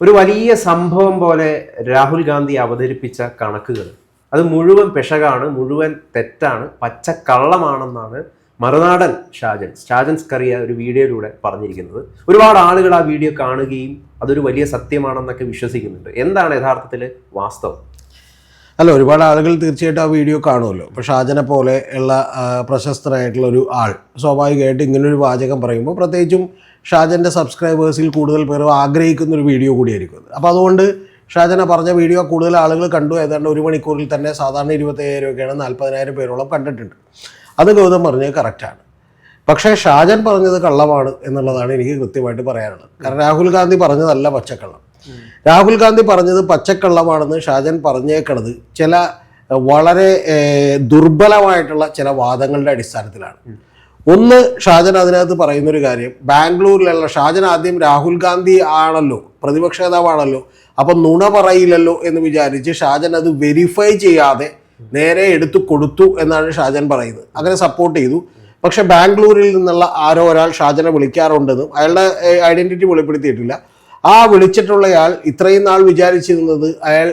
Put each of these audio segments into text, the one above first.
ഒരു വലിയ സംഭവം പോലെ രാഹുൽ ഗാന്ധി അവതരിപ്പിച്ച കണക്കുകൾ. അത് മുഴുവൻ പിഷകാണ് മുഴുവൻ തെറ്റാണ് പച്ചക്കള്ളമാണെന്നാണ് മറുനാടൻ ഷാജൻ ഷാജൻ കറിയ ഒരു വീഡിയോയിലൂടെ പറഞ്ഞിരിക്കുന്നത്. ഒരുപാട് ആളുകൾ ആ വീഡിയോ കാണുകയും അതൊരു വലിയ സത്യമാണെന്നൊക്കെ വിശ്വസിക്കുന്നുണ്ട്. എന്താണ് യഥാർത്ഥത്തിൽ വാസ്തവം? അല്ല ഒരുപാട് ആളുകൾ തീർച്ചയായിട്ടും ആ വീഡിയോ കാണുമല്ലോ. ഇപ്പോൾ ഷാജനെ പോലെ ഉള്ള പ്രശസ്തനായിട്ടുള്ള ഒരു ആൾ സ്വാഭാവികമായിട്ട് ഇങ്ങനൊരു വാചകം പറയുമ്പോൾ പ്രത്യേകിച്ചും ഷാജന്റെ സബ്സ്ക്രൈബേഴ്സിൽ കൂടുതൽ പേർ ആഗ്രഹിക്കുന്ന ഒരു വീഡിയോ കൂടിയായിരിക്കും അപ്പോൾ അതുകൊണ്ട് ഷാജന പറഞ്ഞ വീഡിയോ കൂടുതൽ ആളുകൾ കണ്ടു. ഏതാണ്ട് ഒരു മണിക്കൂറിൽ തന്നെ സാധാരണ ഇരുപത്തയ്യായിരം രൂപയാണ് നാൽപ്പതിനായിരം പേരോളം കണ്ടിട്ടുണ്ട്. അത് ഗൗതം പറഞ്ഞത് കറക്റ്റാണ് പക്ഷേ ഷാജൻ പറഞ്ഞത് കള്ളമാണ് എന്നുള്ളതാണ് എനിക്ക് കൃത്യമായിട്ട് പറയാനുള്ളത്. കാരണം രാഹുൽ ഗാന്ധി പറഞ്ഞതല്ല പച്ചക്കള്ളം. രാഹുൽ ഗാന്ധി പറഞ്ഞത് പച്ചക്കള്ളമാണെന്ന് ഷാജൻ പറഞ്ഞേക്കണത് ചില വളരെ ദുർബലമായിട്ടുള്ള ചില വാദങ്ങളുടെ അടിസ്ഥാനത്തിലാണ്. ഒന്ന് ഷാജൻ അതിനകത്ത് പറയുന്നൊരു കാര്യം. ബാംഗ്ലൂരിലുള്ള ഷാജൻ ആദ്യം രാഹുൽ ഗാന്ധി ആണല്ലോ പ്രതിപക്ഷ നേതാവാണല്ലോ അപ്പം നുണ പറയില്ലല്ലോ എന്ന് വിചാരിച്ച് ഷാജൻ അത് വെരിഫൈ ചെയ്യാതെ നേരെ എടുത്തു കൊടുത്തു എന്നാണ് ഷാജൻ പറയുന്നത്. അങ്ങനെ സപ്പോർട്ട് ചെയ്തു. പക്ഷെ ബാംഗ്ലൂരിൽ നിന്നുള്ള ആരോ ഒരാൾ ഷാജനെ വിളിക്കാറുണ്ടെന്നും അയാളുടെ ഐഡന്റിറ്റി വെളിപ്പെടുത്തിയിട്ടില്ല. ആ വിളിച്ചിട്ടുള്ളയാൾ ഇത്രയും നാൾ വിചാരിച്ചിരുന്നത് അയാൾ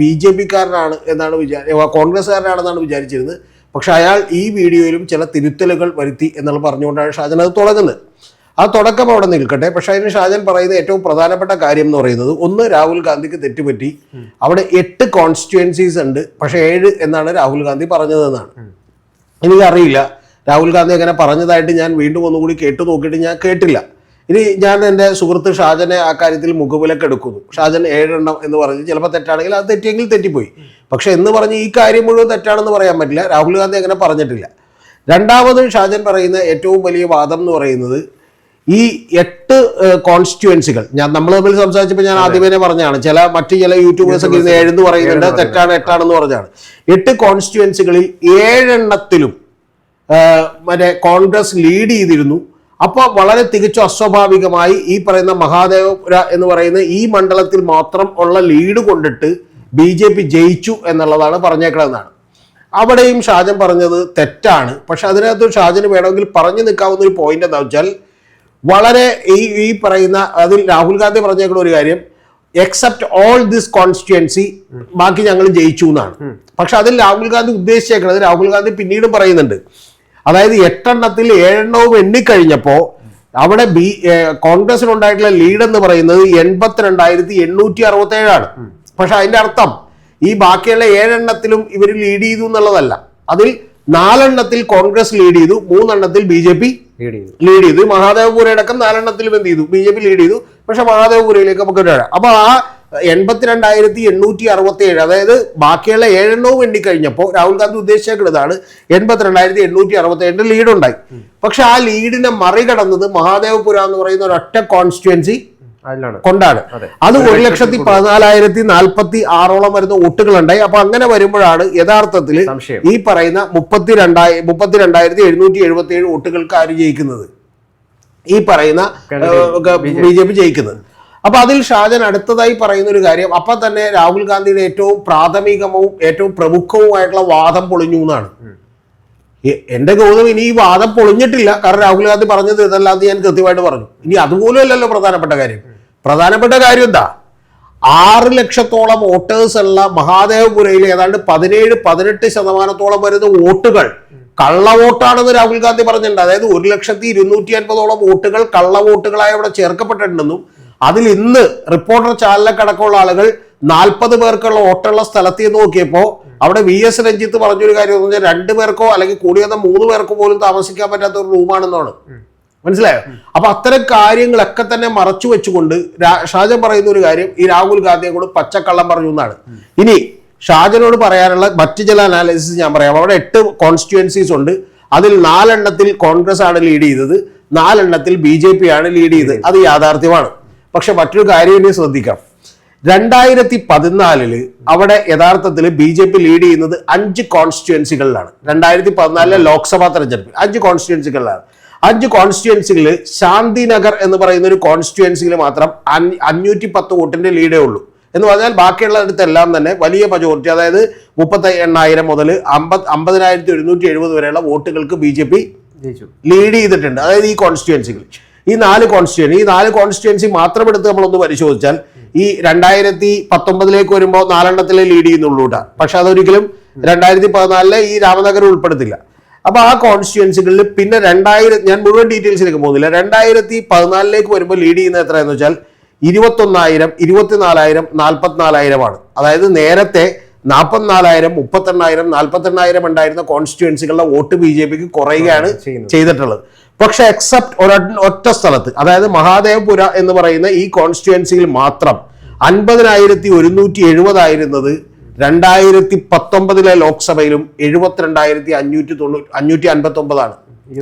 ബി ജെ പിക്കാരനാണ് എന്നാണ് വിചാരി കോൺഗ്രസ്സുകാരനാണെന്നാണ് വിചാരിച്ചിരുന്നത്. പക്ഷെ അയാൾ ഈ വീഡിയോയിലും ചില തിരുത്തലുകൾ വരുത്തി എന്നുള്ള പറഞ്ഞുകൊണ്ടാണ് ഷാജൻ അത് തുടങ്ങുന്നത്. ആ തുടക്കം അവിടെ നിൽക്കട്ടെ. പക്ഷെ അതിന് ഷാജൻ പറയുന്ന ഏറ്റവും പ്രധാനപ്പെട്ട കാര്യം എന്ന് പറയുന്നത് ഒന്ന് രാഹുൽ ഗാന്ധിക്ക് തെറ്റുപറ്റി. അവിടെ എട്ട് കോൺസ്റ്റിറ്റ്യുവൻസീസ് ഉണ്ട്. പക്ഷെ ഏഴ് എന്നാണ് രാഹുൽ ഗാന്ധി പറഞ്ഞതെന്നാണ്. എനിക്കറിയില്ല. രാഹുൽ ഗാന്ധി അങ്ങനെ പറഞ്ഞതായിട്ട് ഞാൻ വീണ്ടും ഒന്നുകൂടി കേട്ടു നോക്കിയിട്ട് ഞാൻ കേട്ടില്ല. ഇനി ഞാൻ എന്റെ സുഹൃത്ത് ഷാജനെ ആ കാര്യത്തിൽ മുഖവിലക്കെടുക്കുന്നു ഷാജൻ ഏഴെണ്ണം എന്ന് പറഞ്ഞ് ചിലപ്പോൾ തെറ്റാണെങ്കിൽ അത് തെറ്റിയെങ്കിൽ തെറ്റിപ്പോയി. പക്ഷെ എന്ന് പറഞ്ഞ് ഈ കാര്യം മുഴുവൻ തെറ്റാണെന്ന് പറയാൻ പറ്റില്ല. രാഹുൽ ഗാന്ധി അങ്ങനെ പറഞ്ഞിട്ടില്ല. രണ്ടാമത് ഷാജൻ പറയുന്ന ഏറ്റവും വലിയ വാദം എന്ന് പറയുന്നത് ഈ എട്ട് കോൺസ്റ്റിറ്റ്യുവൻസികൾ ഞാൻ നമ്മൾ തമ്മിൽ സംസാരിച്ചപ്പോൾ ഞാൻ ആദ്യമേ പറഞ്ഞാണ് ചില മറ്റു ചില യൂട്യൂബേഴ്സ് ഒക്കെ ഇത് ഏഴെന്ന് പറയുന്നുണ്ട്. തെറ്റാണ് എട്ടാണെന്ന് പറഞ്ഞാണ്. എട്ട് കോൺസ്റ്റിറ്റ്യുവൻസികളിൽ ഏഴെണ്ണത്തിലും മറ്റേ കോൺഗ്രസ് ലീഡ് ചെയ്തിരുന്നു. അപ്പോൾ വളരെ തികച്ചും അസ്വാഭാവികമായി ഈ പറയുന്ന മഹാദേവപുര എന്ന് പറയുന്ന ഈ മണ്ഡലത്തിൽ മാത്രം ഉള്ള ലീഡ് കൊണ്ടിട്ട് ബി ജെ പി ജയിച്ചു എന്നുള്ളതാണ് പറഞ്ഞേക്കണമെന്നാണ് അവിടെയും ഷാജൻ പറഞ്ഞത് തെറ്റാണ്. പക്ഷെ അതിനകത്ത് ഷാജന് വേണമെങ്കിൽ പറഞ്ഞു നിൽക്കാവുന്ന ഒരു പോയിന്റ് എന്താ വെച്ചാൽ വളരെ ഈ ഈ പറയുന്ന അതിൽ രാഹുൽ ഗാന്ധി പറഞ്ഞേക്കുന്ന ഒരു കാര്യം എക്സെപ്റ്റ് ഓൾ ദിസ് കോൺസ്റ്റിറ്റ്യുവൻസി ബാക്കി ഞങ്ങൾ ജയിച്ചു എന്നാണ്. പക്ഷെ അതിൽ രാഹുൽ ഗാന്ധി ഉദ്ദേശിച്ചേക്കുന്നത് രാഹുൽ ഗാന്ധി പിന്നീടും പറയുന്നുണ്ട്. അതായത് എട്ടെണ്ണത്തിൽ ഏഴെണ്ണവും എണ്ണിക്കഴിഞ്ഞപ്പോൾ അവിടെ ബി കോൺഗ്രസിനുണ്ടായിട്ടുള്ള ലീഡ് എന്ന് പറയുന്നത് എൺപത്തിരണ്ടായിരത്തി എണ്ണൂറ്റി അറുപത്തി ഏഴാണ് പക്ഷെ അതിന്റെ അർത്ഥം ഈ ബാക്കിയുള്ള ഏഴെണ്ണത്തിലും ഇവർ ലീഡ് ചെയ്തു എന്നുള്ളതല്ല. അതിൽ നാലെണ്ണത്തിൽ കോൺഗ്രസ് ലീഡ് ചെയ്തു മൂന്നെണ്ണത്തിൽ ബി ജെ പി ലീഡ് ചെയ്തു. മഹാദേവപുരയടക്കം നാലെണ്ണത്തിലും എന്ത് ചെയ്തു? ബി ജെ പി ലീഡ് ചെയ്തു. പക്ഷെ മഹാദേവപുരയിലേക്ക് നമുക്ക് അപ്പൊ ആ എൺപത്തിരണ്ടായിരത്തി എണ്ണൂറ്റി അറുപത്തി ഏഴ് അതായത് ബാക്കിയുള്ള ഏഴെണ്ണവും കഴിഞ്ഞപ്പോൾ രാഹുൽ ഗാന്ധി ഉദ്ദേശിച്ചേക്കുന്നതാണ് എൺപത്തിരണ്ടായിരത്തി എണ്ണൂറ്റി അറുപത്തി ഏഴിന്റെ ലീഡുണ്ടായി. പക്ഷെ ആ ലീഡിനെ മറികടന്നത് മഹാദേവപുര എന്ന് പറയുന്ന ഒരൊറ്റ കോൺസ്റ്റിറ്റ്യുവൻസി കൊണ്ടാണ്. അതെ. ഒരു ലക്ഷത്തി പതിനാലായിരത്തി നാൽപ്പത്തി ആറോളം വരുന്ന വോട്ടുകളുണ്ടായി. അപ്പൊ അങ്ങനെ വരുമ്പോഴാണ് യഥാർത്ഥത്തിൽ ഈ പറയുന്ന മുപ്പത്തി രണ്ടായി മുപ്പത്തി രണ്ടായിരത്തി എഴുന്നൂറ്റി എഴുപത്തി ഏഴ് വോട്ടുകൾക്ക് ആര് ജയിക്കുന്നത് ഈ പറയുന്ന ബി ജെ പി. ജയിക്കുന്നത്. അപ്പൊ അതിൽ ഷാജൻ അടുത്തതായി പറയുന്ന ഒരു കാര്യം അപ്പൊ തന്നെ രാഹുൽ ഗാന്ധിയുടെ ഏറ്റവും പ്രാഥമികവും ഏറ്റവും പ്രമുഖവുമായിട്ടുള്ള വാദം പൊളിഞ്ഞു എന്നാണ്. എന്റെ ഗൗതം ഇനി ഈ വാദം പൊളിഞ്ഞിട്ടില്ല. കാരണം രാഹുൽ ഗാന്ധി പറഞ്ഞത് ഇതല്ലാതെ ഞാൻ കൃത്യമായിട്ട് പറഞ്ഞു. ഇനി അതുപോലും പ്രധാനപ്പെട്ട കാര്യം. പ്രധാനപ്പെട്ട കാര്യം എന്താ? ആറ് ലക്ഷത്തോളം വോട്ടേഴ്സ് ഉള്ള മഹാദേവപുരയിൽ ഏതാണ്ട് പതിനേഴ് പതിനെട്ട് ശതമാനത്തോളം വരുന്ന വോട്ടുകൾ കള്ള വോട്ടാണെന്ന് രാഹുൽ ഗാന്ധി പറഞ്ഞിട്ടുണ്ട്. അതായത് ഒരു ലക്ഷത്തി ഇരുന്നൂറ്റി അൻപതോളം വോട്ടുകൾ കള്ള വോട്ടുകളായി അവിടെ ചേർക്കപ്പെട്ടിട്ടുണ്ടെന്നും അതിൽ ഇന്ന് റിപ്പോർട്ടർ ചാനലൊക്കെ കിടക്കുള്ള ആളുകൾ നാൽപ്പത് പേർക്കുള്ള വോട്ടുള്ള സ്ഥലത്ത് നോക്കിയപ്പോൾ അവിടെ വി എസ് രഞ്ജിത്ത് പറഞ്ഞൊരു കാര്യം എന്ന് പറഞ്ഞാൽ രണ്ടു പേർക്കോ അല്ലെങ്കിൽ കൂടി വന്ന മൂന്ന് പേർക്കോ പോലും താമസിക്കാൻ പറ്റാത്ത ഒരു റൂമാണെന്നാണ്. മനസ്സിലായോ? അപ്പൊ അത്തരം കാര്യങ്ങളൊക്കെ തന്നെ മറച്ചു വെച്ചുകൊണ്ട് ഷാജൻ പറയുന്ന ഒരു കാര്യം ഈ രാഹുൽ ഗാന്ധിയെ കൂടെ പച്ചക്കള്ളം പറഞ്ഞു എന്നാണ്. ഇനി ഷാജനോട് പറയാനുള്ള മറ്റു ചില അനാലിസിസ് ഞാൻ പറയാം. അവിടെ എട്ട് കോൺസ്റ്റിറ്റ്യുവൻസീസ് ഉണ്ട്. അതിൽ നാലെണ്ണത്തിൽ കോൺഗ്രസ് ആണ് ലീഡ് ചെയ്തത്. നാലെണ്ണത്തിൽ ബി ജെ പി ആണ് ലീഡ് ചെയ്തത്. അത് യാഥാർത്ഥ്യമാണ്. പക്ഷെ മറ്റൊരു കാര്യം ഇനി ശ്രദ്ധിക്കാം. രണ്ടായിരത്തി പതിനാലിൽ അവിടെ യഥാർത്ഥത്തിൽ ബി ജെ പി ലീഡ് ചെയ്യുന്നത് അഞ്ച് കോൺസ്റ്റിറ്റ്യുവൻസികളിലാണ് രണ്ടായിരത്തി പതിനാലിലെ ലോക്സഭാ തെരഞ്ഞെടുപ്പിൽ അഞ്ച് കോൺസ്റ്റിറ്റ്യുവൻസികളിലാണ് അഞ്ച് കോൺസ്റ്റിറ്റ്യുവൻസികളിൽ ശാന്തിനഗർ എന്ന് പറയുന്ന ഒരു കോൺസ്റ്റിറ്റ്യുവൻസിയിൽ മാത്രം അഞ്ഞ് അഞ്ഞൂറ്റി പത്ത് വോട്ടിന്റെ ലീഡേ ഉള്ളൂ. എന്ന് പറഞ്ഞാൽ ബാക്കിയുള്ളിടത്തെല്ലാം തന്നെ വലിയ മജോറിറ്റി അതായത് മുപ്പത്തി എണ്ണായിരം മുതൽ അമ്പത് അമ്പതിനായിരത്തി ഒരുന്നൂറ്റി എഴുപത് വരെയുള്ള വോട്ടുകൾക്ക് ബി ജെ പി ലീഡ് ചെയ്തിട്ടുണ്ട്. അതായത് ഈ കോൺസ്റ്റിറ്റ്യുവൻസികൾ ഈ നാല് കോൺസ്റ്റിറ്റ്യൻസി ഈ നാല് കോൺസ്റ്റിറ്റ്യൻസി മാത്രം എടുത്ത് നമ്മളൊന്ന് പരിശോധിച്ചാൽ ഈ രണ്ടായിരത്തി പത്തൊമ്പതിലേക്ക് വരുമ്പോൾ നാലെണ്ണത്തിലെ ലീഡ് ചെയ്യുന്നുള്ളൂ കേട്ടോ പക്ഷെ അതൊരിക്കലും രണ്ടായിരത്തി പതിനാലിലെ ഈ രാമനഗരം ഉൾപ്പെടുത്തില്ല. അപ്പൊ ആ കോൺസ്റ്റിറ്റ്യൻസികളിൽ പിന്നെ രണ്ടായിരം ഞാൻ മുഴുവൻ ഡീറ്റെയിൽസിലേക്ക് പോകുന്നില്ല. രണ്ടായിരത്തി പതിനാലിലേക്ക് വരുമ്പോൾ ലീഡ് ചെയ്യുന്ന എത്രയെന്ന് വെച്ചാൽ ഇരുപത്തൊന്നായിരം ഇരുപത്തിനാലായിരം നാൽപ്പത്തിനാലായിരമാണ് അതായത് നേരത്തെ നാൽപ്പത്തിനാലായിരം മുപ്പത്തെണ്ണായിരം നാൽപ്പത്തെണ്ണായിരം ഉണ്ടായിരുന്ന കോൺസ്റ്റിറ്റ്യൻസികളുടെ വോട്ട് ബി ജെ പിക്ക് കുറയുകയാണ് ചെയ്തിട്ടുള്ളത്. പക്ഷെ എക്സെപ്റ്റ് ഒര ഒറ്റ സ്ഥലത്ത് അതായത് മഹാദേവപുര എന്ന് പറയുന്ന ഈ കോൺസ്റ്റിറ്റ്യുവൻസിയിൽ മാത്രം അൻപതിനായിരത്തി ഒരുന്നൂറ്റി എഴുപതായിരുന്നത് രണ്ടായിരത്തി പത്തൊമ്പതിലെ ലോക്സഭയിലും എഴുപത്തിരണ്ടായിരത്തി അഞ്ഞൂറ്റി തൊണ്ണൂറ്റി അഞ്ഞൂറ്റി അൻപത്തി ഒമ്പതാണ്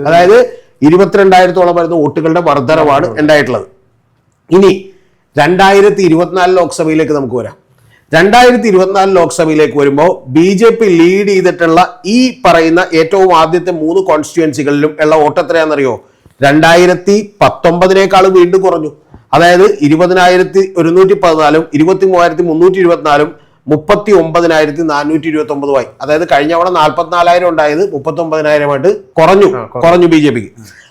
അതായത് ഇരുപത്തിരണ്ടായിരത്തോളം വരുന്ന വോട്ടുകളുടെ വർധനവാണ് ഉണ്ടായിട്ടുള്ളത്. ഇനി രണ്ടായിരത്തി ഇരുപത്തിനാല് ലോക്സഭയിലേക്ക് നമുക്ക് വരാം. രണ്ടായിരത്തി ഇരുപത്തിനാല് ലോക്സഭയിലേക്ക് വരുമ്പോൾ ബി ജെ പി ലീഡ് ചെയ്തിട്ടുള്ള ഈ പറയുന്ന ഏറ്റവും ആദ്യത്തെ മൂന്ന് കോൺസ്റ്റിറ്റ്യുവൻസികളിലും ഉള്ള വോട്ട് എത്രയാണെന്നറിയോ? രണ്ടായിരത്തി പത്തൊമ്പതിനേക്കാളും വീണ്ടും കുറഞ്ഞു. അതായത് ഇരുപതിനായിരത്തി ഒരുന്നൂറ്റി പതിനാലും ഇരുപത്തി മൂവായിരത്തി മുന്നൂറ്റി ഇരുപത്തിനാലും മുപ്പത്തി ഒമ്പതിനായിരത്തി നാനൂറ്റി ഇരുപത്തി ഒമ്പതുമായി അതായത് കഴിഞ്ഞ തവണ നാൽപ്പത്തിനാലായിരം ഉണ്ടായത് മുപ്പത്തി ഒമ്പതിനായിരമായിട്ട് കുറഞ്ഞു. കുറഞ്ഞു ബി ജെ പിക്ക്.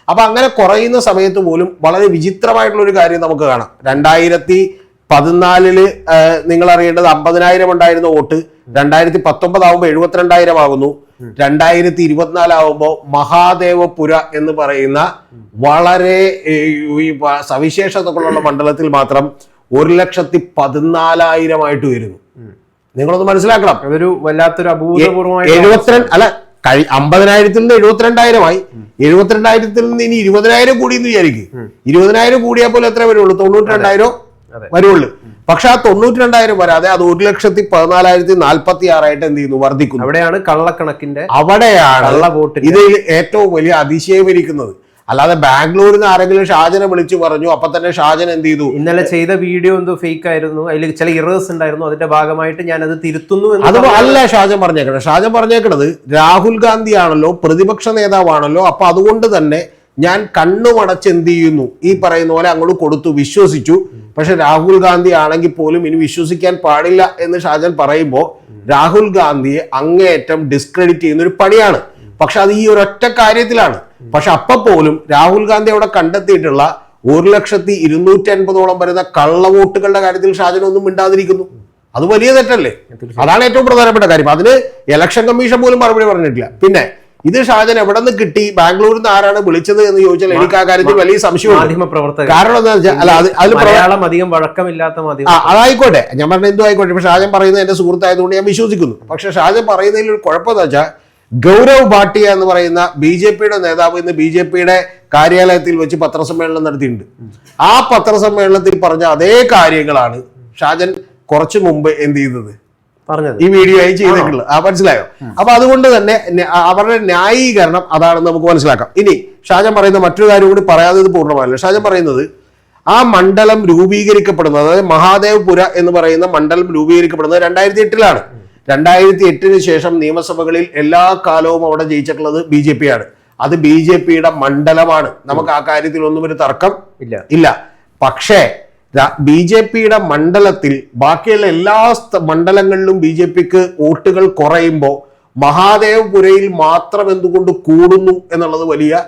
അപ്പൊ അങ്ങനെ കുറയുന്ന സമയത്ത് പോലും വളരെ വിചിത്രമായിട്ടുള്ള ഒരു കാര്യം നമുക്ക് കാണാം. രണ്ടായിരത്തി പതിനാലിൽ നിങ്ങൾ അറിയേണ്ടത് അമ്പതിനായിരം ഉണ്ടായിരുന്ന വോട്ട് രണ്ടായിരത്തി പത്തൊമ്പത് ആകുമ്പോൾ എഴുപത്തിരണ്ടായിരം ആകുന്നു രണ്ടായിരത്തി ഇരുപത്തിനാലാവുമ്പോൾ മഹാദേവപുര എന്ന് പറയുന്ന വളരെ ഈ സവിശേഷതകളുള്ള മണ്ഡലത്തിൽ മാത്രം ഒരു ലക്ഷത്തി പതിനാലായിരമായിട്ട് വരുന്നു നിങ്ങളൊന്ന് മനസ്സിലാക്കണം. അതൊരു വല്ലാത്തൊരു അഭൂതപൂർവമായ എഴുപത്തിരണ്ട് അല്ല കഴി അമ്പതിനായിരത്തിൽ നിന്ന് എഴുപത്തിരണ്ടായിരമായി. എഴുപത്തിരണ്ടായിരത്തിൽ നിന്ന് ഇനി ഇരുപതിനായിരം കൂടി എന്ന് വിചാരിക്കും ഇരുപതിനായിരം കൂടിയാൽ പോലെ എത്ര വരുള്ളൂ? തൊണ്ണൂറ്റി രണ്ടായിരം. വരുള്ളൂ. പക്ഷെ ആ തൊണ്ണൂറ്റി രണ്ടായിരം വരാതെ അത് ഒരു ലക്ഷത്തി പതിനാലായിരത്തി നാൽപ്പത്തി ആറായിട്ട് എന്ത് ചെയ്യുന്നു? വർദ്ധിക്കുന്നു. അവിടെയാണ് കള്ളക്കണക്കിന്റെ അവിടെയാണ് ഇതിൽ ഏറ്റവും വലിയ അതിശയം അതിശയമിരിക്കുന്നത്. അല്ലാതെ ബാംഗ്ലൂരിൽ നിന്ന് ആരെങ്കിലും ഷാജനെ വിളിച്ചു പറഞ്ഞു അപ്പൊ തന്നെ ഷാജൻ എന്ത് ചെയ്തു? ഇന്നലെ ചെയ്ത വീഡിയോ എന്തോ ഫേക്ക് ആയിരുന്നു അതിൽ ചില ഇറേഴ്സ് ഉണ്ടായിരുന്നു. അതിന്റെ ഭാഗമായിട്ട് ഞാൻ അത് തിരുത്തുന്നു അത് അല്ല ഷാജൻ പറഞ്ഞേക്കണത്. ഷാജൻ പറഞ്ഞേക്കണത് രാഹുൽ ഗാന്ധി ആണല്ലോ പ്രതിപക്ഷ നേതാവാണല്ലോ. അപ്പൊ അതുകൊണ്ട് തന്നെ ഞാൻ കണ്ണുമടച്ച് എന്ത് ചെയ്യുന്നു? ഈ പറയുന്ന പോലെ അങ്ങോട്ട് കൊടുത്തു വിശ്വസിച്ചു. പക്ഷെ രാഹുൽ ഗാന്ധി ആണെങ്കിൽ പോലും ഇനി വിശ്വസിക്കാൻ പാടില്ല എന്ന് ഷാജൻ പറയുമ്പോൾ രാഹുൽ ഗാന്ധിയെ അങ്ങേയറ്റം ഡിസ്ക്രെഡിറ്റ് ചെയ്യുന്ന ഒരു പണിയാണ്. പക്ഷെ അത് ഈ ഒരൊറ്റ കാര്യത്തിലാണ്. പക്ഷെ അപ്പൊ പോലും രാഹുൽ ഗാന്ധി അവിടെ കണ്ടെത്തിയിട്ടുള്ള ഒരു ലക്ഷത്തി ഇരുന്നൂറ്റി അൻപതോളം വരുന്ന കള്ളവോട്ടുകളുടെ കാര്യത്തിൽ ഷാജൻ ഒന്നും മിണ്ടാതിരിക്കുന്നു. അത് വലിയ തെറ്റല്ലേ? അതാണ് ഏറ്റവും പ്രധാനപ്പെട്ട കാര്യം. അതിന് ഇലക്ഷൻ കമ്മീഷൻ പോലും മറുപടി പറഞ്ഞിട്ടില്ല. പിന്നെ ഇത് ഷാജൻ എവിടെ നിന്ന് കിട്ടി? ബാംഗ്ലൂരിൽ നിന്ന് ആരാണ് വിളിച്ചത് എന്ന് ചോദിച്ചാൽ എനിക്ക് ആ കാര്യത്തിൽ വലിയ പ്രവർത്തകർ കാരണം എന്താ വെച്ചാൽ അല്ല അതിൽ മലയാളം അധികം വഴക്കമില്ലാത്ത അതായിക്കോട്ടെ. ഞാൻ പറഞ്ഞ എന്തോ ആയിക്കോട്ടെ. ഷാജൻ പറയുന്നത് എന്റെ സുഹൃത്തായതുകൊണ്ട് ഞാൻ വിശ്വസിക്കുന്നു. പക്ഷെ ഷാജൻ പറയുന്നതിൽ ഒരു കുഴപ്പം എന്താ വെച്ചാൽ ഗൗരവ് ഭാട്ടിയ എന്ന് പറയുന്ന ബി ജെ പിയുടെ നേതാവ് ഇന്ന് ബി ജെ പിയുടെ കാര്യാലയത്തിൽ വെച്ച് പത്രസമ്മേളനം നടത്തിയിട്ടുണ്ട്. ആ പത്രസമ്മേളനത്തിൽ പറഞ്ഞ അതേ കാര്യങ്ങളാണ് ഷാജൻ കുറച്ചു മുമ്പ് എന്ത് ചെയ്തത്? പറഞ്ഞത്. ഈ വീഡിയോ ആയി ചെയ്തിട്ടുള്ളത് ആ മനസ്സിലായോ? അപ്പൊ അതുകൊണ്ട് തന്നെ അവരുടെ ന്യായീകരണം അതാണെന്ന് നമുക്ക് മനസ്സിലാക്കാം. ഇനി ഷാജൻ പറയുന്ന മറ്റൊരു കാര്യം കൂടി പറയാതെ ഇത് പൂർണമായല്ലോ. ഷാജൻ പറയുന്നത് ആ മണ്ഡലം രൂപീകരിക്കപ്പെടുന്നത് അതായത് മഹാദേവപുര എന്ന് പറയുന്ന മണ്ഡലം രൂപീകരിക്കപ്പെടുന്നത് രണ്ടായിരത്തി എട്ടിലാണ് രണ്ടായിരത്തി എട്ടിന് ശേഷം നിയമസഭകളിൽ എല്ലാ കാലവും അവിടെ ജയിച്ചിട്ടുള്ളത് ബി ജെ പി ആണ് അത് ബി ജെ പിയുടെ മണ്ഡലമാണ്. നമുക്ക് ആ കാര്യത്തിൽ ഒന്നും ഒരു തർക്കം ഇല്ല. ഇല്ല. പക്ഷേ ബി ജെ പിയുടെ മണ്ഡലത്തിൽ ബാക്കിയുള്ള എല്ലാ മണ്ഡലങ്ങളിലും ബി ജെ പിക്ക് വോട്ടുകൾ കുറയുമ്പോൾ മഹാദേവപുരയിൽ മാത്രം എന്തുകൊണ്ട് കൂടുന്നു എന്നുള്ളത് വലിയ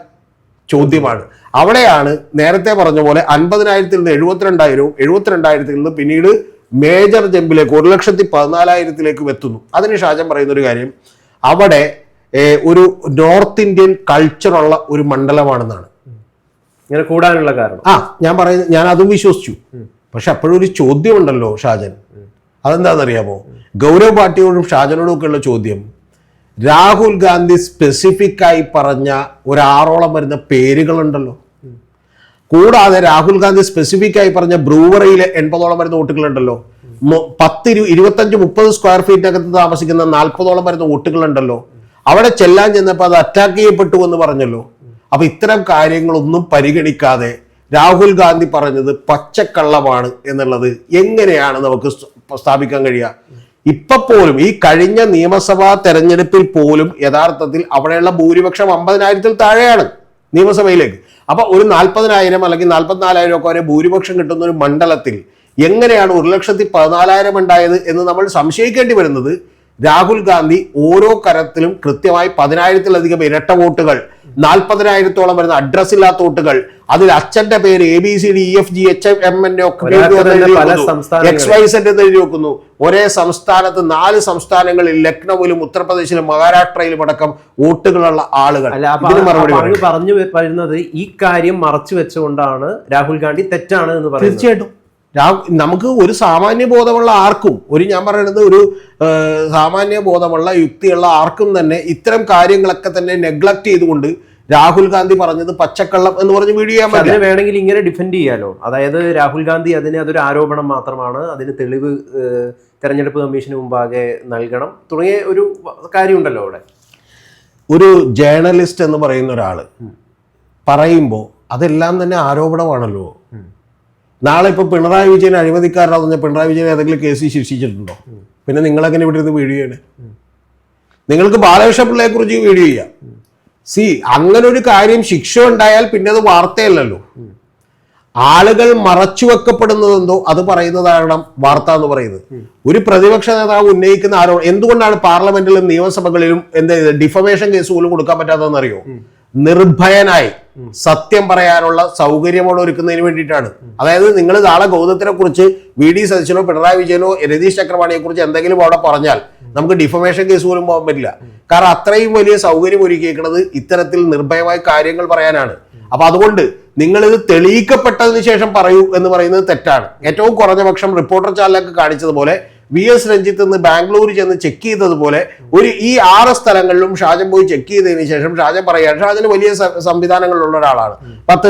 ചോദ്യമാണ്. അവിടെയാണ് നേരത്തെ പറഞ്ഞ പോലെ അൻപതിനായിരത്തിൽ നിന്ന് എഴുപത്തിരണ്ടായിരവും എഴുപത്തിരണ്ടായിരത്തിൽ നിന്ന് പിന്നീട് മേജർ ജമ്പിലേക്ക് ഒരു ലക്ഷത്തി പതിനാലായിരത്തിലേക്ക് എത്തുന്നു. അതിന് ഷാജൻ പറയുന്ന ഒരു കാര്യം അവിടെ ഒരു നോർത്ത് ഇന്ത്യൻ കൾച്ചറുള്ള ഒരു മണ്ഡലമാണെന്നാണ്. ഇങ്ങനെ കൂടാനുള്ള കാരണം. ആ ഞാൻ പറയുന്നത് ഞാൻ അതും വിശ്വസിച്ചു. പക്ഷെ അപ്പോഴും ഒരു ചോദ്യം ഉണ്ടല്ലോ ഷാജൻ അതെന്താണെന്നറിയാമോ? ഗൗരവ് പാട്ടിയോടും ഷാജനോടും ഒക്കെ ഉള്ള ചോദ്യം. രാഹുൽ ഗാന്ധി സ്പെസിഫിക് ആയി പറഞ്ഞ ഒരു ആറോളം വരുന്ന പേരുകളുണ്ടല്ലോ. കൂടാതെ രാഹുൽ ഗാന്ധി സ്പെസിഫിക് ആയി പറഞ്ഞ ബ്രൂവറിയിലെ എൺപതോളം വരുന്ന വോട്ടുകളുണ്ടല്ലോ. പത്തിരു പത്ത് ഇരു ഇരുപത്തഞ്ച് മുപ്പത് സ്ക്വയർ ഫീറ്റിനകത്ത് താമസിക്കുന്ന നാൽപ്പതോളം വരുന്ന വോട്ടുകളുണ്ടല്ലോ. അവിടെ ചെല്ലാൻ ചെന്നപ്പോൾ അത് അറ്റാക്ക് ചെയ്യപ്പെട്ടു എന്ന് പറഞ്ഞല്ലോ. അപ്പൊ ഇത്തരം കാര്യങ്ങളൊന്നും പരിഗണിക്കാതെ രാഹുൽ ഗാന്ധി പറഞ്ഞത് പച്ചക്കള്ളമാണ് എന്നുള്ളത് എങ്ങനെയാണ് നമുക്ക് സ്ഥാപിക്കാൻ കഴിയുക? ഇപ്പൊ പോലും ഈ കഴിഞ്ഞ നിയമസഭാ തെരഞ്ഞെടുപ്പിൽ പോലും യഥാർത്ഥത്തിൽ അവിടെയുള്ള ഭൂരിപക്ഷം അമ്പതിനായിരത്തിൽ താഴെയാണ് നിയമസഭയിലേക്ക്. അപ്പൊ ഒരു നാൽപ്പതിനായിരം അല്ലെങ്കിൽ നാൽപ്പത്തിനാലായിരം ഒക്കെ വരെ ഭൂരിപക്ഷം കിട്ടുന്ന ഒരു മണ്ഡലത്തിൽ എങ്ങനെയാണ് ഒരു ലക്ഷത്തി പതിനാലായിരം ഉണ്ടായത് എന്ന് നമ്മൾ സംശയിക്കേണ്ടി വരുന്നത്? രാഹുൽ ഗാന്ധി ഓരോ കരത്തിലും കൃത്യമായി പതിനായിരത്തിലധികം ഇരട്ട വോട്ടുകൾ നാൽപ്പതിനായിരത്തോളം വരുന്ന അഡ്രസ് ഇല്ലാത്ത വോട്ടുകൾ. അതിൽ അച്ഛന്റെ പേര് A B C D E F G H M N. X Y saint എന്ന് എഴുതി വെക്കുന്നു. ഒരേ സംസ്ഥാനത്ത് നാല് സംസ്ഥാനങ്ങളിൽ ലക്നൌവിലും ഉത്തർപ്രദേശിലും മഹാരാഷ്ട്രയിലും അടക്കം വോട്ടുകളുള്ള ആളുകൾ. ഇതിന് മറുപടി പറഞ്ഞു വരുന്നത് ഈ കാര്യം മറച്ചു വെച്ചുകൊണ്ടാണ് രാഹുൽ ഗാന്ധി തെറ്റാണ് എന്ന് പറയുന്നത്. തീർച്ചയായിട്ടും. നമുക്ക് ഒരു സാമാന്യ ബോധമുള്ള ആർക്കും ഒരു ഞാൻ പറയുന്നത് ഒരു സാമാന്യ ബോധമുള്ള യുക്തിയുള്ള ആർക്കും തന്നെ ഇത്തരം കാര്യങ്ങളൊക്കെ തന്നെ നെഗ്ലക്ട് ചെയ്തുകൊണ്ട് രാഹുൽ ഗാന്ധി പറഞ്ഞത് പച്ചക്കള്ളം എന്ന് പറഞ്ഞ് പക്ഷെ അതിന് വേണമെങ്കിൽ ഇങ്ങനെ ഡിഫെൻഡ് ചെയ്യാലോ? അതായത് രാഹുൽ ഗാന്ധി അതിന് അതൊരു ആരോപണം മാത്രമാണ് അതിന് തെളിവ് തെരഞ്ഞെടുപ്പ് കമ്മീഷന് മുമ്പാകെ നൽകണം. തുടങ്ങിയ ഒരു കാര്യമുണ്ടല്ലോ അവിടെ. ഒരു ജേർണലിസ്റ്റ് എന്ന് പറയുന്ന ഒരാൾ പറയുമ്പോൾ അതെല്ലാം തന്നെ ആരോപണമാണല്ലോ. നാളെ ഇപ്പൊ പിണറായി വിജയൻ അഴിമതിക്കാരനാണെന്ന് പിണറായി വിജയൻ ഏതെങ്കിലും കേസിൽ ശിക്ഷിച്ചിട്ടുണ്ടോ? പിന്നെ നിങ്ങളെങ്ങനെ ഇവിടെ ഇരുന്ന് ചെയ്യണേ? നിങ്ങൾക്ക് ബാലകൃഷ്ണ പിള്ളയെ കുറിച്ച് വീഡിയോ ചെയ്യാം. സി അങ്ങനെ ഒരു കാര്യം ശിക്ഷ ഉണ്ടായാൽ പിന്നെ അത് വാർത്തയല്ലല്ലോ. ആളുകൾ മറച്ചു വെക്കപ്പെടുന്നതെന്തോ അത് പറയുന്നതാണ് വാർത്ത എന്ന് പറയുന്നത്. ഒരു പ്രതിപക്ഷ നേതാവ് ഉന്നയിക്കുന്ന ആരോ എന്തുകൊണ്ടാണ് പാർലമെന്റിലും നിയമസഭകളിലും എന്താ ഡിഫമേഷൻ കേസ് പോലും കൊടുക്കാൻ പറ്റാത്തതെന്ന് അറിയോ നിർഭയനായി സത്യം പറയാനുള്ള സൗകര്യമോട് ഒരുക്കുന്നതിന് വേണ്ടിയിട്ടാണ്. അതായത് നിങ്ങൾ നാളെ ഗൗതത്തിനെ കുറിച്ച് വി ഡി സതീശനോ പിണറായി വിജയനോ രതീഷ് ചക്രവാണിയെ കുറിച്ച് എന്തെങ്കിലും അവിടെ പറഞ്ഞാൽ നമുക്ക് ഡിഫമേഷൻ കേസ് പോലും പോകാൻ പറ്റില്ല. കാരണം അത്രയും വലിയ സൗകര്യം ഒരുക്കിയേക്കുന്നത് ഇത്തരത്തിൽ നിർഭയമായ കാര്യങ്ങൾ പറയാനാണ്. അപ്പൊ അതുകൊണ്ട് നിങ്ങൾ ഇത് തെളിയിക്കപ്പെട്ടതിന് ശേഷം പറയൂ എന്ന് പറയുന്നത് തെറ്റാണ്. ഏറ്റവും കുറഞ്ഞ പക്ഷം റിപ്പോർട്ടർ ചാനലൊക്കെ കാണിച്ചതുപോലെ വി എസ് രഞ്ജിത്ത് നിന്ന് ബാംഗ്ലൂർ ചെന്ന് ചെക്ക് ചെയ്തതുപോലെ ഒരു ഈ ആറ് സ്ഥലങ്ങളിലും ഷാജൻ പോയി ചെക്ക് ചെയ്തതിന് ശേഷം ഷാജൻ പറയാണ് ഷാജന് വലിയ സംവിധാനങ്ങളുള്ള ഒരാളാണ്. പത്ത്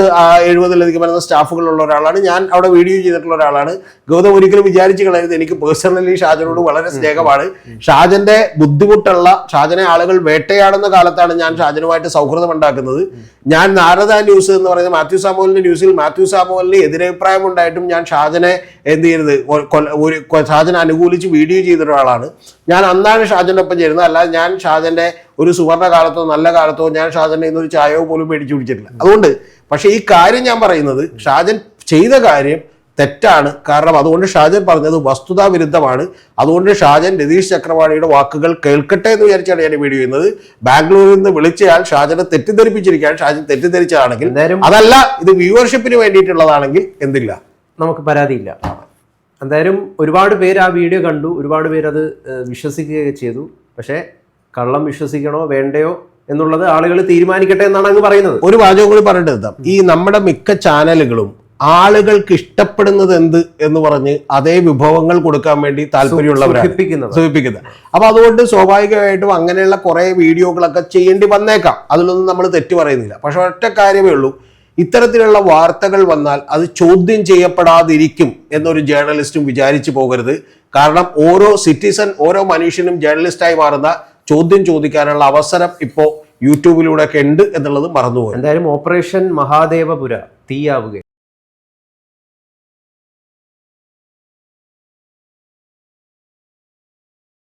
എഴുപതിലധികം വരുന്ന സ്റ്റാഫുകളുള്ള ഒരാളാണ്. ഞാൻ അവിടെ വീഡിയോ ചെയ്തിട്ടുള്ള ഒരാളാണ്. ഗൗതം ഒരിക്കലും വിചാരിച്ചു കളയരുത്. എനിക്ക് പേഴ്സണലി ഷാജനോട് വളരെ സ്നേഹമാണ്. ഷാജന്റെ ബുദ്ധിമുട്ടുള്ള ഷാജനെ ആളുകൾ വേട്ടയാടുന്ന കാലത്താണ് ഞാൻ ഷാജനുമായിട്ട് സൗഹൃദം ഉണ്ടാക്കുന്നത്. ഞാൻ നാരദ ന്യൂസ് എന്ന് പറയുന്ന മാത്യു സാമുവലിന്റെ ന്യൂസിൽ മാത്യു സാമുവലിന് എതിരഭിപ്രായം ഉണ്ടായിട്ടും ഞാൻ ഷാജനെ എന്ത് ചെയ്യരുത് ഒരു ഷാജനെ അനുകൂലിച്ച് വീഡിയോ ചെയ്ത ഒരാളാണ് ഞാൻ അന്നാണ് ഷാജന്റെ ഒപ്പം ചേരുന്നത്. അല്ലാതെ ഞാൻ ഷാജന്റെ ഒരു സുവർണ കാലത്തോ നല്ല കാലത്തോ ഞാൻ ഷാജന്റെ ഇന്ന് ഒരു ചായയോ പോലും മേടിച്ചു കുടിച്ചിട്ടില്ല. അതുകൊണ്ട് പക്ഷേ ഈ കാര്യം ഞാൻ പറയുന്നത് ഷാജൻ ചെയ്ത കാര്യം തെറ്റാണ്. കാരണം അതുകൊണ്ട് ഷാജൻ പറഞ്ഞത് വസ്തുതാ വിരുദ്ധമാണ്. അതുകൊണ്ട് ഷാജൻ രതീഷ് ചക്രവാണിയുടെ വാക്കുകൾ കേൾക്കട്ടെ എന്ന് വിചാരിച്ചാണ് ഞാൻ വീഡിയോ ചെയ്യുന്നത്. ബാംഗ്ലൂരിൽ നിന്ന് വിളിച്ചയാൾ ഷാജനെ തെറ്റിദ്ധരിപ്പിച്ചിരിക്കാൻ ഷാജൻ തെറ്റിദ്ധരിച്ചതാണെങ്കിൽ അതല്ല ഇത് വ്യൂവർഷിപ്പിന് വേണ്ടിയിട്ടുള്ളതാണെങ്കിൽ എന്തില്ല? നമുക്ക് പരാതിയില്ല. എന്തായാലും ഒരുപാട് പേര് ആ വീഡിയോ കണ്ടു. ഒരുപാട് പേര് അത് വിശ്വസിക്കുകയൊക്കെ ചെയ്തു. പക്ഷേ കള്ളം വിശ്വസിക്കണോ വേണ്ടയോ എന്നുള്ളത് ആളുകൾ തീരുമാനിക്കട്ടെ എന്നാണ് അങ്ങ് പറയുന്നത്. ഒരു വാചകം കൂടി പറഞ്ഞിട്ട് എത്താം ഈ നമ്മുടെ മിക്ക ചാനലുകളും ആളുകൾക്ക് ഇഷ്ടപ്പെടുന്നത് എന്ത് എന്ന് പറഞ്ഞ് അതേ വിഭവങ്ങൾ കൊടുക്കാൻ വേണ്ടി താല്പര്യമുള്ളവരാണ്. സൂചിപ്പിക്കുന്നത് അപ്പൊ അതുകൊണ്ട് സ്വാഭാവികമായിട്ടും അങ്ങനെയുള്ള കുറെ വീഡിയോകളൊക്കെ ചെയ്യേണ്ടി വന്നേക്കാം. അതിലൊന്നും നമ്മൾ തെറ്റു പറയുന്നില്ല. പക്ഷെ ഒറ്റ കാര്യമേ ഉള്ളൂ. ഇത്തരത്തിലുള്ള വാർത്തകൾ വന്നാൽ അത് ചോദ്യം ചെയ്യപ്പെടാതിരിക്കും എന്നൊരു ജേർണലിസ്റ്റും വിചാരിച്ചു പോകരുത്. കാരണം ഓരോ സിറ്റിസൺ ഓരോ മനുഷ്യനും ജേർണലിസ്റ്റായി മാറുന്ന ചോദ്യം ചോദിക്കാനുള്ള അവസരം ഇപ്പോൾ യൂട്യൂബിലൂടെ ഒക്കെ ഉണ്ട് എന്നുള്ളത് മറന്നുപോകും എന്തായാലും ഓപ്പറേഷൻ മഹാദേവപുര തീയാവുക